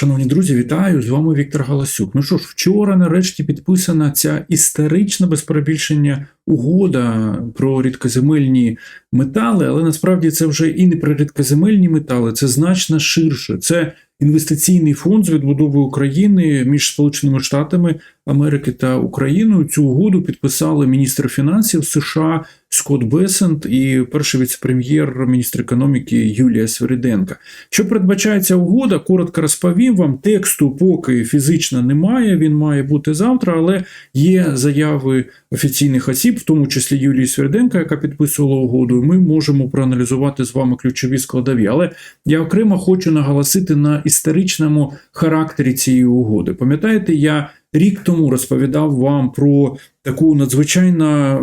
Шановні друзі, вітаю! З вами Віктор Галасюк. Ну що ж, вчора нарешті підписана ця історична без перебільшення угода про рідкоземельні метали, але насправді це вже і не про рідкоземельні метали, це значно ширше. Це інвестиційний фонд з відбудови України між Сполученими Штатами Америки та Україною. Цю угоду підписали міністр фінансів США Скотт Бесент і перший віце-прем'єр, міністр економіки Юлія Свириденка. Що передбачається угода? Коротко розповім вам. Тексту поки фізично немає. Він має бути завтра, але є заяви офіційних осіб, в тому числі Юлії Свириденка, яка підписувала угоду. Ми можемо проаналізувати з вами ключові складові. Але я окремо хочу наголосити на історичному характері цієї угоди. Пам'ятаєте, я рік тому розповідав вам про таку надзвичайно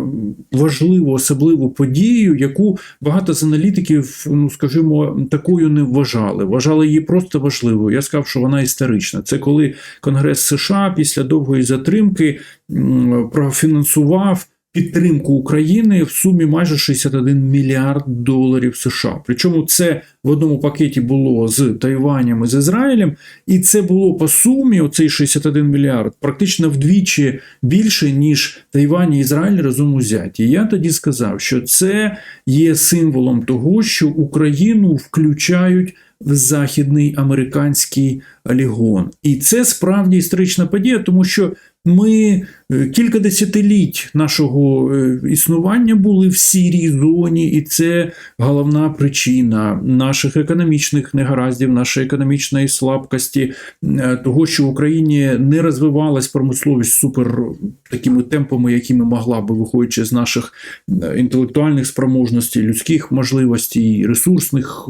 важливу особливу подію, яку багато з аналітиків, ну скажімо, такою не вважали. Вважали її просто важливою. Я сказав, що вона історична. Це коли Конгрес США після довгої затримки профінансував. Підтримку України в сумі майже 61 мільярд доларів США. Причому це в одному пакеті було з Тайванем і з Ізраїлем, і це було по сумі оцей 61 мільярд практично вдвічі більше, ніж Тайвань і Ізраїль разом узяті. Я тоді сказав, що це є символом того, що Україну включають в західний американський олігон. І це справді історична подія, тому що ми кілька десятиліть нашого існування були в сірій зоні, і це головна причина наших економічних негараздів, нашої економічної слабкості, того, що в Україні не розвивалась промисловість супер такими темпами, якими могла би, виходячи з наших інтелектуальних спроможностей, людських можливостей, ресурсних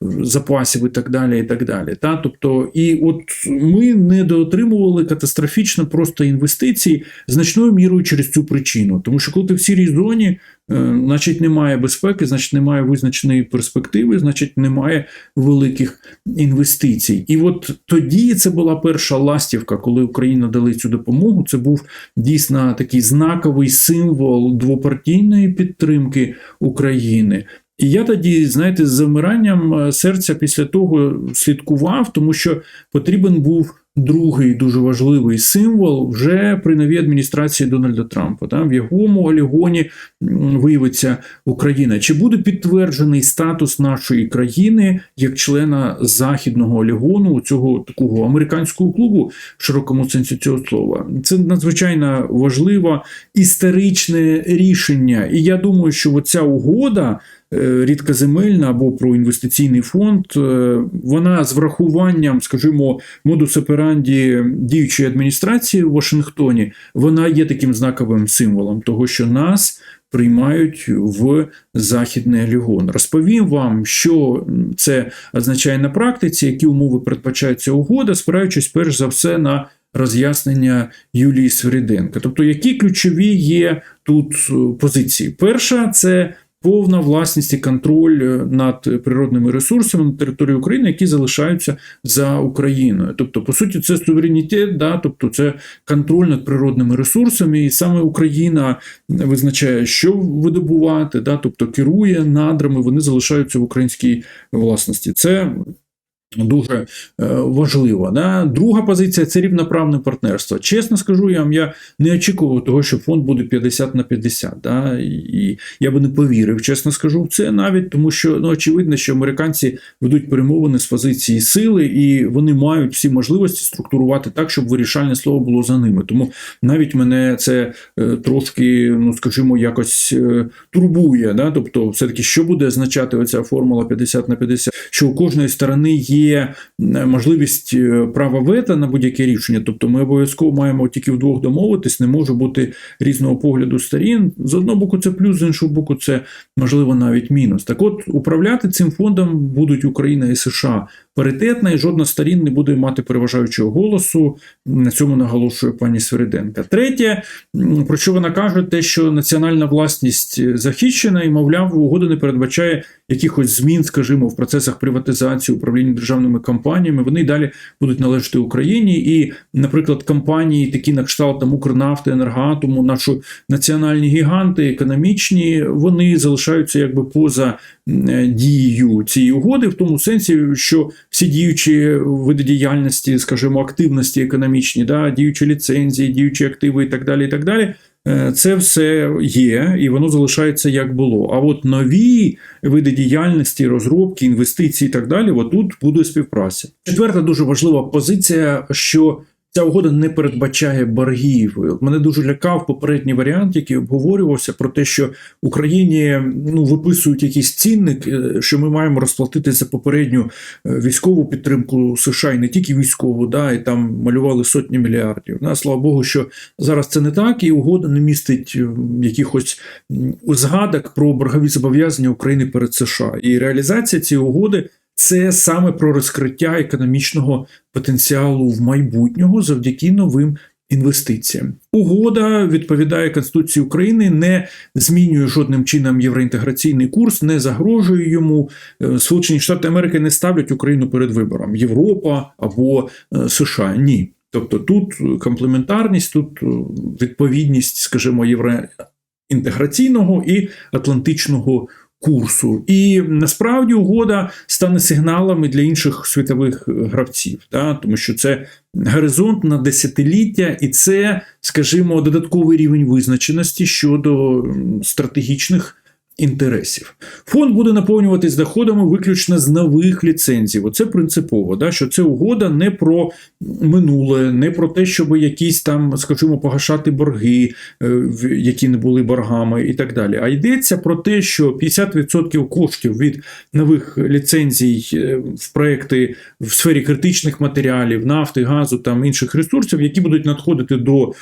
запасів і так далі. і так далі. Та? Тобто, і от ми недоотримували катастрофічно просто інвестицій значною мірою через цю причину. Тому що коли ти в сірій зоні, значить немає безпеки, значить немає визначеної перспективи, значить немає великих інвестицій. І от тоді це була перша ластівка, коли Україна дали цю допомогу. Це був дійсно такий знаковий символ двопартійної підтримки України. І я тоді, знаєте, з замиранням серця після того слідкував, тому що потрібен був другий дуже важливий символ вже при новій адміністрації Дональда Трампа. Там в якому олігоні виявиться Україна. Чи буде підтверджений статус нашої країни як члена західного олігону цього такого американського клубу в широкому сенсі цього слова? Це надзвичайно важливе історичне рішення. І я думаю, що оця угода. Рідкоземельна або про інвестиційний фонд, вона з врахуванням, скажімо, модус операнді діючої адміністрації в Вашингтоні, вона є таким знаковим символом того, що нас приймають в західний олігон. Розповім вам, що це означає на практиці, які умови передбачається угода, спираючись перш за все на роз'яснення Юлії Свириденка. Тобто, які ключові є тут позиції? Перша це повна власність і контроль над природними ресурсами на території України, які залишаються за Україною. Тобто, по суті, це суверенітет, да, тобто це контроль над природними ресурсами, і саме Україна визначає, що видобувати, да, тобто керує надрами, вони залишаються в українській власності. Це Дуже важливо. Да? Друга позиція це рівноправне партнерство. Чесно скажу я вам, я не очікував того, що фонд буде 50 на 50. Да? І я би не повірив, чесно скажу, в це навіть тому, що ну, очевидно, що американці ведуть перемовини з позиції сили, і вони мають всі можливості структурувати так, щоб вирішальне слово було за ними. Тому навіть мене це трошки, ну скажімо, якось турбує. Да? Тобто, все-таки, що буде означати оця формула 50 на 50, що у кожної сторони є є можливість права вето на будь-яке рішення, тобто ми обов'язково маємо тільки вдвох домовитись, не може бути різного погляду сторін. З одного боку, це плюс, з іншого боку, це можливо навіть мінус. Так от управляти цим фондом будуть Україна і США паритетна, і жодна сторін не буде мати переважаючого голосу. На цьому наголошує пані Свириденка. Третє, про що вона каже, те, що національна власність захищена, і, мовляв, угода не передбачає якихось змін, скажімо, в процесах приватизації управління державними компаніями, вони й далі будуть належати Україні. І, наприклад, компанії, такі на кшталт там Укрнафти, Енергоатому, наші національні гіганти, економічні, вони залишаються якби поза дією цієї угоди, в тому сенсі, що всі діючі види діяльності, скажімо, активності економічні, да, діючі ліцензії, діючі активи і так далі. і так далі. Е, Це все є, і воно залишається як було. А от нові види діяльності, розробки, інвестиції і так далі, отут буде співпраця. Четверта дуже важлива позиція, що ця угода не передбачає боргів. Мене дуже лякав попередній варіант, який обговорювався про те, що Україні ну виписують якийсь цінник, е, що ми маємо розплатити за попередню е, військову підтримку США і не тільки військову, да, і там малювали сотні мільярдів. Да, слава Богу, що зараз це не так, і угода не містить якихось згадок про боргові зобов'язання України перед США. І реалізація цієї угоди це саме про розкриття економічного потенціалу в майбутнього завдяки новим. Інвестиціям угода відповідає Конституції України, не змінює жодним чином євроінтеграційний курс, не загрожує йому. Е, Сполучені Штати Америки не ставлять Україну перед вибором Європа або е, США. Ні. Тобто тут комплементарність, тут е, відповідність, скажімо, євроінтеграційного і атлантичного курсу. І насправді угода стане сигналами для інших світових гравців, да? тому що це горизонт на десятиліття, і це, скажімо, додатковий рівень визначеності щодо стратегічних. Інтересів фонд буде наповнюватись доходами виключно з нових ліцензій. Оце принципово, да, що це угода не про минуле, не про те, щоб якісь там, скажімо, погашати борги, е, які не були боргами, і так далі. А йдеться про те, що 50% коштів від нових ліцензій е, в проекти в сфері критичних матеріалів, нафти, газу там інших ресурсів, які будуть надходити до е,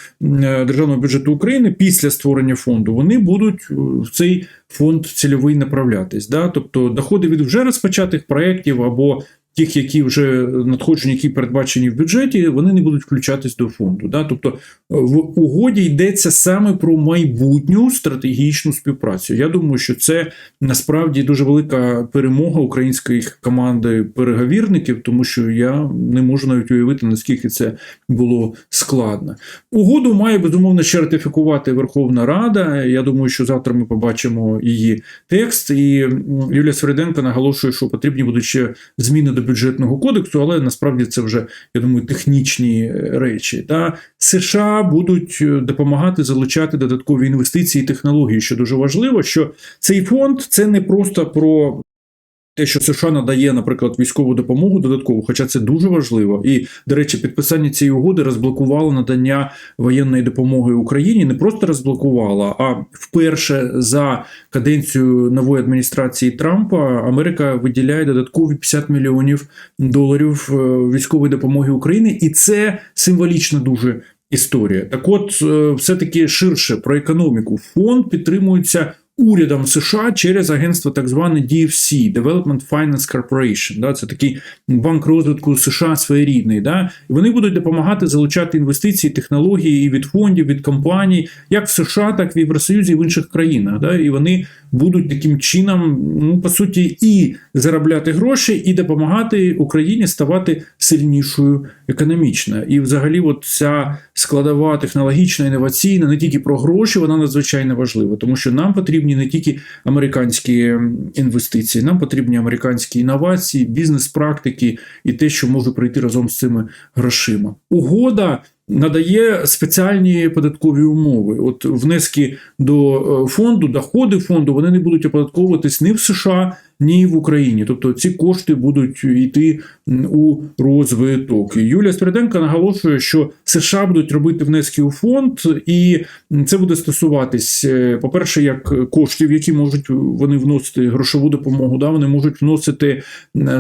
державного бюджету України після створення фонду, вони будуть в цей фонд цільовий направлятись. Да? Тобто доходи від вже розпочатих проєктів або тих, які вже надходження, які передбачені в бюджеті, вони не будуть включатись до фонду. Да? Тобто е, в угоді йдеться саме про майбутню стратегічну співпрацю. Я думаю, що це насправді дуже велика перемога української команди переговірників, тому що я не можу навіть уявити, наскільки це було складно. Угоду має безумовно ще ратифікувати Верховна Рада. Я думаю, що завтра ми побачимо її текст. І Юлія Свериденко наголошує, що потрібні будуть ще зміни до бюджетного кодексу, але насправді це вже я думаю технічні е, речі. Та США будуть е, допомагати залучати додаткові інвестиції і технології, що дуже важливо, що цей фонд це не просто про. Те, що США надає, наприклад, військову допомогу додаткову, хоча це дуже важливо. І, до речі, підписання цієї угоди розблокувало надання воєнної допомоги Україні. Не просто розблокувало, а вперше за каденцію нової адміністрації Трампа Америка виділяє додаткові 50 мільйонів доларів е, військової допомоги Україні, і це символічно дуже історія. Так, от, е, все-таки ширше про економіку. Фонд підтримується урядом США через агентство так зване DFC – Development Finance Corporation. Да, це такий банк розвитку США своєрідний. Да, вони будуть допомагати залучати інвестиції, технології і від фондів, від компаній, як в США, так і в Євросоюзі і в інших країнах. Да, і вони будуть таким чином, ну по суті, і заробляти гроші, і допомагати Україні ставати сильнішою економічно. І, взагалі, от ця складова технологічна, інноваційна, не тільки про гроші, вона надзвичайно важлива, тому що нам потрібні не тільки американські інвестиції, нам потрібні американські інновації, бізнес-практики і те, що може прийти разом з цими грошима. Угода. Надає спеціальні податкові умови. От внески до е, фонду, доходи фонду, вони не будуть оподатковуватись ні в США, ні в Україні. Тобто ці кошти будуть йти у розвиток. Юлія Стриденко наголошує, що США будуть робити внески у фонд, і це буде стосуватись, е, по-перше, як коштів, які можуть вони вносити грошову допомогу. Да, вони можуть вносити,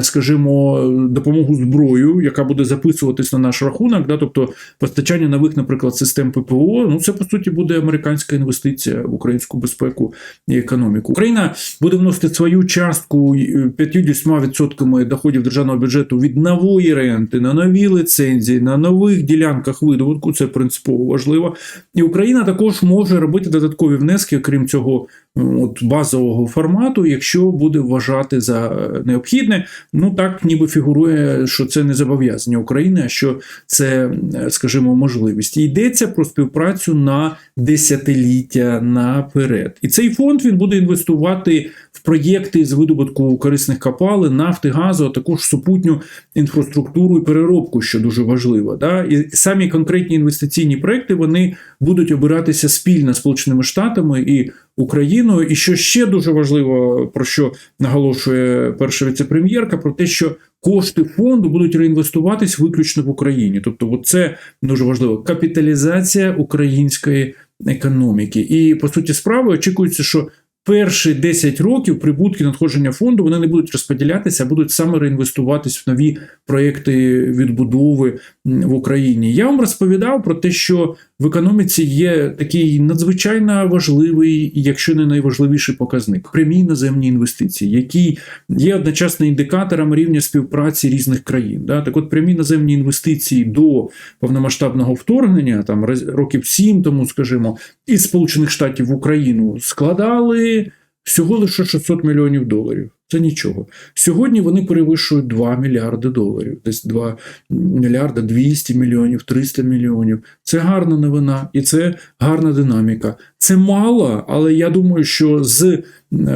скажімо, допомогу зброю, яка буде записуватись на наш рахунок. Да, тобто постачання нових, наприклад, систем ППО. Ну це по суті буде американська інвестиція в українську безпеку і економіку. Україна буде вносити свою частку 50% доходів державного бюджету від нової ренти на нові ліцензії, на нових ділянках видобутку. Це принципово важливо. І Україна також може робити додаткові внески, крім цього от базового формату, якщо буде вважати за е, необхідне. Ну так ніби фігурує, що це не зобов'язання України, а що це, е, скажімо, можливість. І йдеться про співпрацю на десятиліття наперед. І цей фонд він буде інвестувати в проєкти з видобутку корисних копалин, нафти, газу, а також супутню інфраструктуру і переробку, що дуже важливо. Да? І самі конкретні інвестиційні проекти вони будуть обиратися спільно Сполученими Штатами і Україною. І що ще дуже важливо, про що наголошує перша віцепрем'єрка, про те, що кошти фонду будуть реінвестуватись виключно в Україні. Тобто, це дуже важливо. Капіталізація української економіки. І по суті справи очікується, що перші 10 років прибутки надходження фонду вони не будуть розподілятися, а будуть саме реінвестуватись в нові проекти відбудови в Україні. Я вам розповідав про те, що в економіці є такий надзвичайно важливий, якщо не найважливіший показник прямі іноземні інвестиції, який є одночасно індикатором рівня співпраці різних країн. Да? Так от прямі іноземні інвестиції до повномасштабного вторгнення, там років 7 тому, скажімо, із Сполучених Штатів в Україну складали всього лише 600 мільйонів доларів. Це нічого. Сьогодні вони перевищують 2 мільярди доларів, десь 2 мільярда 200 мільйонів, 300 мільйонів. Це гарна новина і це гарна динаміка. Це мало, але я думаю, що з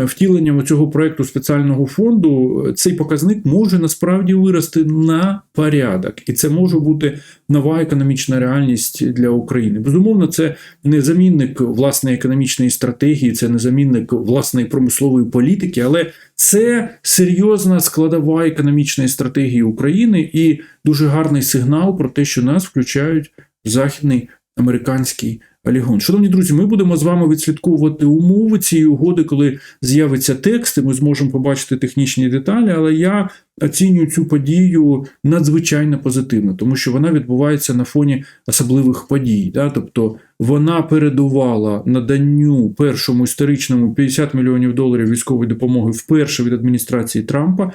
втіленням цього проекту спеціального фонду цей показник може насправді вирости на порядок, і це може бути нова економічна реальність для України. Безумовно, це не замінник власної економічної стратегії, це не замінник власної промислової політики, але це серйозна складова економічної стратегії України і дуже гарний сигнал про те, що нас включають в західний американський полігон. Шановні друзі, ми будемо з вами відслідковувати умови цієї угоди, коли з'явиться текст, і ми зможемо побачити технічні деталі. Але я оцінюю цю подію надзвичайно позитивно, тому що вона відбувається на фоні особливих подій. Да? Тобто вона передувала наданню першому історичному 50 мільйонів доларів військової допомоги вперше від адміністрації Трампа.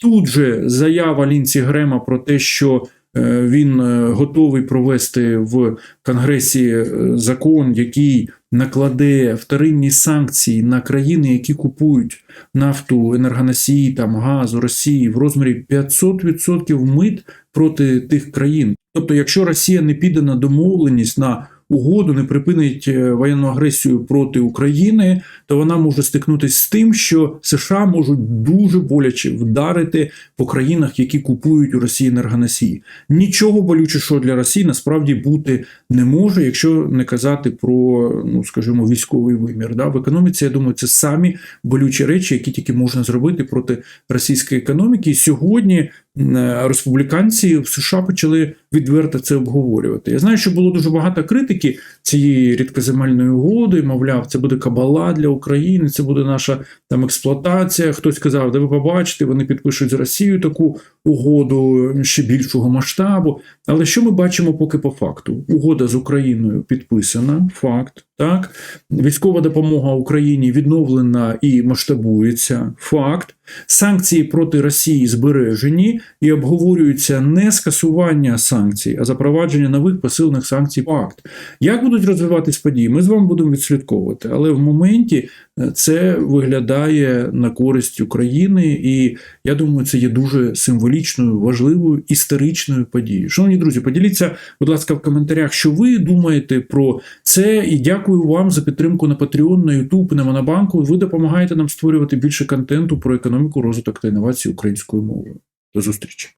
Тут же заява Лінці Грема про те, що він е, готовий провести в Конгресі е, закон, який накладе вторинні санкції на країни, які купують нафту, енергоносії, там газ у Росії в розмірі 500% мит проти тих країн. Тобто, якщо Росія не піде на домовленість на угоду не припинить е, воєнну агресію проти України, то вона може стикнутися з тим, що США можуть дуже боляче вдарити по країнах, які купують у Росії енергоносії. Нічого болючішого для Росії насправді бути не може, якщо не казати про, ну скажімо, військовий вимір. Да? В економіці, я думаю, це самі болючі речі, які тільки можна зробити проти російської економіки. І сьогодні республіканці в США почали відверто це обговорювати. Я знаю, що було дуже багато критики цієї рідкоземельної угоди. Мовляв, це буде кабала для України, це буде наша там експлуатація. Хтось сказав, де ви побачите, вони підпишуть з Росією таку угоду ще більшого масштабу. Але що ми бачимо поки по факту? Угода з Україною підписана, факт. Так, військова допомога Україні відновлена і масштабується. Факт. Санкції проти Росії збережені і обговорюються не скасування санкцій, а запровадження нових посилених санкцій. Факт. Як будуть розвиватись події? Ми з вами будемо відслідковувати, але в моменті е, це виглядає на користь України, і я думаю, це є дуже символічною, важливою історичною подією. Шановні друзі, поділіться, будь ласка, в коментарях, що ви думаєте про це, і дякую вам за підтримку на Patreon, на YouTube, на Монобанку. Ви допомагаєте нам створювати більше контенту про економіку, розвиток та інновації українською мовою. До зустрічі!